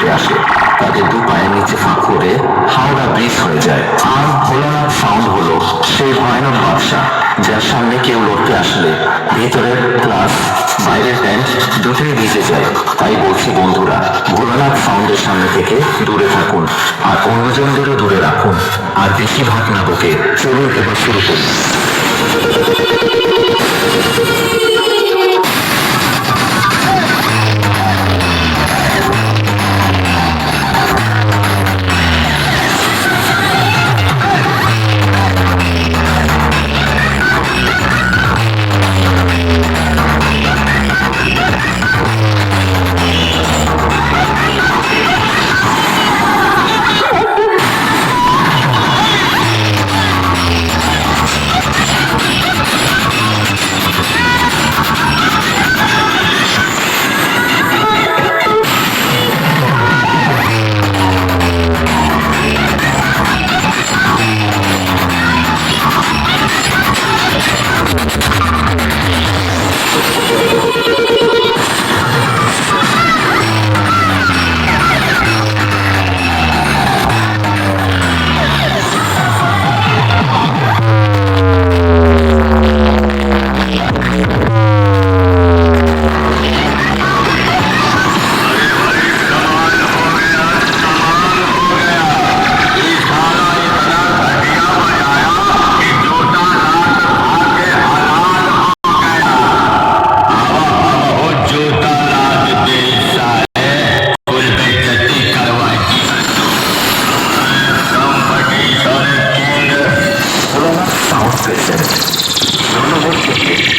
ছুটে আসে। তাদের দু পায়ের নিচে ফাঁক করে হাওড়া ব্রিজ হয়ে যায়। আর ভোলানাথ সাউন্ড হলো সেই ভয়ানক বাদশা, যার সামনে কেউ লড়তে আসলে ভেতরের ক্লাস বাইরের প্যান্ট দুটোই ভিজে যায়। তাই বলছি বন্ধুরা, ভোলানাথ সাউন্ডের সামনে থেকে দূরে থাকুন আর অন্যজনদেরও দূরে রাখুন। আর বেশিরভাগ না চলুন এবার শুরু করি। くれてる。